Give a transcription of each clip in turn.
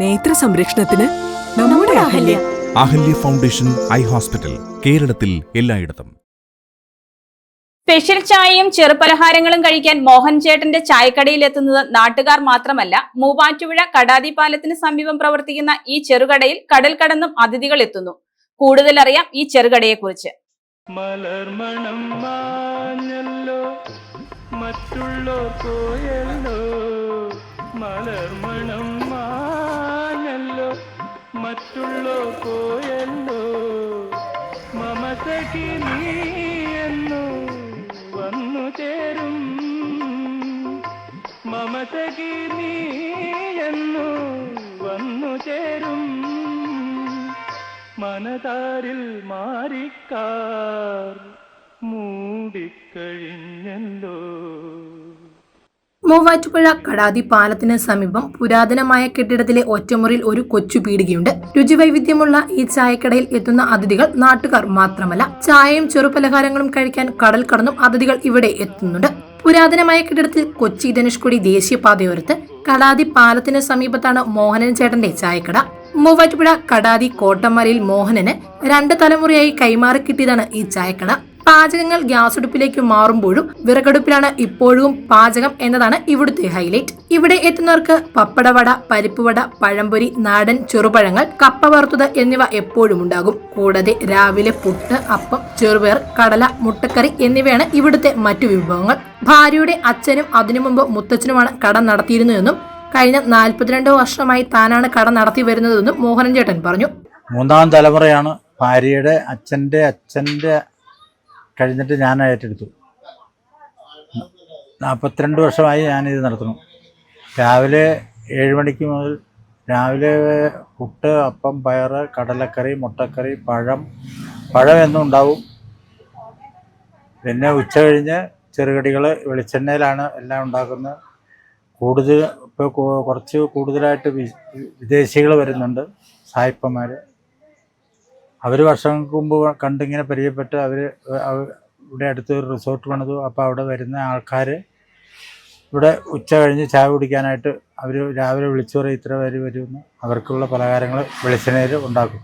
നേത്ര സംരക്ഷണത്തിന് നമ്മുടെ Ahalya. Ahalya. Foundation eye hospital കേരളത്തിൽ എല്ലായിടത്തും. സ്പെഷ്യൽ ചായയും ചെറുപലഹാരങ്ങളും കഴിക്കാൻ മോഹൻ ചേട്ടന്റെ ചായക്കടയിൽ എത്തുന്നത് നാട്ടുകാർ മാത്രമല്ല മൂവാറ്റുപുഴ കടാതിപാലത്തിന് സമീപം പ്രവർത്തിക്കുന്ന ഈ ചെറുകടയിൽ കടൽ കടന്നും അതിഥികൾ എത്തുന്നു. കൂടുതൽ അറിയാം ഈ ചെറുകടയെക്കുറിച്ച്. മലർമണം മാഞ്ഞല്ലോ മറ്റുള്ളോർ പോയല്ലോ മലർമണം മറ്റുള്ളോർ പോയല്ലോ. മമതയ്ക്ക് നീ എന്നു വന്നു ചേരും. മമതയ്ക്ക് നീ എന്നു വന്നു ചേരും. മനതാരിൽ മാറിക്കാർ മൂവാറ്റുപുഴ കടാതി പാലത്തിന് സമീപം പുരാതനമായ കെട്ടിടത്തിലെ ഒറ്റമുറിയിൽ ഒരു കൊച്ചു പീടികയുണ്ട്. രുചിവൈവിധ്യമുള്ള ഈ ചായക്കടയിൽ എത്തുന്ന അതിഥികൾ നാട്ടുകാർ മാത്രമല്ല ചായയും ചെറുപലഹാരങ്ങളും കഴിക്കാൻ കടൽ കടന്നും അതിഥികൾ ഇവിടെ എത്തുന്നുണ്ട്. പുരാതനമായ കെട്ടിടത്തിൽ കൊച്ചി ധനുഷ്കുടി ദേശീയപാതയോരത്ത് കടാതി പാലത്തിന് സമീപത്താണ് മോഹനൻ ചേട്ടന്റെ ചായക്കട. മൂവാറ്റുപുഴ കടാതി കോട്ടമരയിൽ മോഹനന് രണ്ട് തലമുറയായി കൈമാറി കിട്ടിയതാണ് ഈ ചായക്കട. പാചകങ്ങൾ ഗ്യാസ് അടുപ്പിലേക്ക് മാറുമ്പോഴും വിറകടുപ്പിലാണ് ഇപ്പോഴും പാചകം എന്നതാണ് ഇവിടുത്തെ ഹൈലൈറ്റ്. ഇവിടെ എത്തുന്നവർക്ക് പപ്പടവട പരിപ്പുവട പഴംപൊരി നാടൻ ചെറുപഴങ്ങൾ കപ്പ വറുത്തത് എന്നിവ എപ്പോഴും ഉണ്ടാകും. കൂടാതെ രാവിലെ പുട്ട് അപ്പം ചെറുപയർ കടല മുട്ടക്കറി എന്നിവയാണ് ഇവിടുത്തെ മറ്റു വിഭവങ്ങൾ. ഭാര്യയുടെ അച്ഛനും അതിനു മുമ്പ് മുത്തച്ഛനുമാണ് കട നടത്തിയിരുന്നതെന്നും കഴിഞ്ഞ നാൽപ്പത്തിരണ്ട് വർഷമായി താനാണ് കട നടത്തി വരുന്നതെന്നും മോഹനൻ ചേട്ടൻ പറഞ്ഞു. മൂന്നാം തലമുറയാണ് ഭാര്യയുടെ അച്ഛന്റെ അച്ഛന്റെ കഴിഞ്ഞിട്ട് ഞാൻ ഏറ്റെടുത്തു. നാൽപ്പത്തിരണ്ട് വർഷമായി ഞാനിത് നടത്തുന്നു. രാവിലെ ഏഴ് മണിക്ക് മുതൽ രാവിലെ പുട്ട് അപ്പം പയർ കടലക്കറി മുട്ടക്കറി പഴം. പഴം എന്നും ഉണ്ടാവും. പിന്നെ ഉച്ച കഴിഞ്ഞ് ചെറുകടികൾ വെളിച്ചെണ്ണയിലാണ് എല്ലാം ഉണ്ടാക്കുന്നത്. കൂടുതൽ ഇപ്പോൾ കുറച്ച് കൂടുതലായിട്ട് വിദേശികൾ വരുന്നുണ്ട്. സായിപ്പന്മാർ അവർ വർഷങ്ങൾക്ക് മുമ്പ് കണ്ടിങ്ങനെ പരിചയപ്പെട്ട് അവർ ഇവിടെ അടുത്ത് ഒരു റിസോർട്ട് പണിതു. അപ്പോൾ അവിടെ വരുന്ന ആൾക്കാർ ഇവിടെ ഉച്ച കഴിഞ്ഞ് ചായ കുടിക്കാനായിട്ട് അവർ രാവിലെ വിളിച്ചു പറയും ഇത്ര പേര് വരുമെന്ന്. അവർക്കുള്ള പലഹാരങ്ങൾ വെളിച്ചെണ്ണയിൽ ഉണ്ടാക്കും.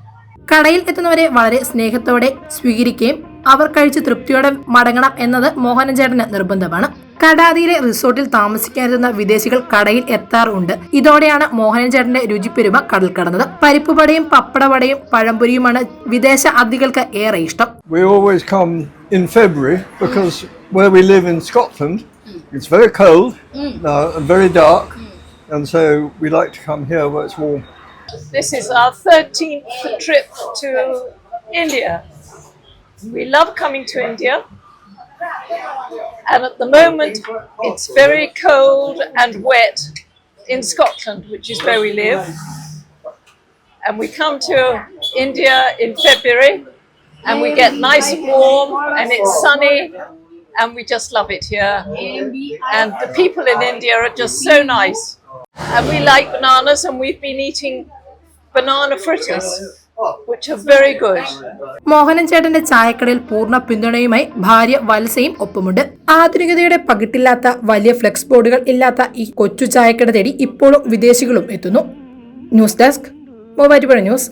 കടയിൽ എത്തുന്നവരെ വളരെ സ്നേഹത്തോടെ സ്വീകരിക്കുകയും അവർ കഴിച്ച് തൃപ്തിയോടെ മടങ്ങണം എന്നത് മോഹനൻ ചേട്ടന് നിർബന്ധമാണ്. കടാതിയിലെ റിസോർട്ടിൽ താമസിക്കാനെത്തുന്ന വിദേശികൾ കടയിൽ എത്താറുണ്ട് ഇതോടെയാണ് മോഹനൻ ചേട്ടന്റെ രുചിപ്പെരുമ കടൽ കടന്നത് പരിപ്പുവടയും പപ്പടവടയും പഴംപൊരിയുമാണ് വിദേശ അതിഥികൾക്ക് ഏറെ ഇഷ്ടം We always come in February because where we live in Scotland, it's very cold uh, and very dark, and so we like to come here where it's warm. This is our 13th trip to India. We love coming to India. And at the moment, it's very cold and wet in Scotland, which is where we live. And we come to India in February and we get nice and warm and it's sunny and we just love it here. And the people in India are just so nice. And we like bananas and we've been eating banana fritters, which. Mohanan ചേട്ടന്റെ ചായക്കടയിൽ പൂർണ പിന്തുണയുമായി ഭാര്യ വത്സയും ഒപ്പമുണ്ട്. ആധുനികതയുടെ പകിട്ടില്ലാത്ത വലിയ flex ബോർഡുകൾ ഇല്ലാത്ത ഈ കൊച്ചു ചായക്കട തേടി ഇപ്പോഴും വിദേശികളും എത്തുന്നു. News desk Muvattupuzha news.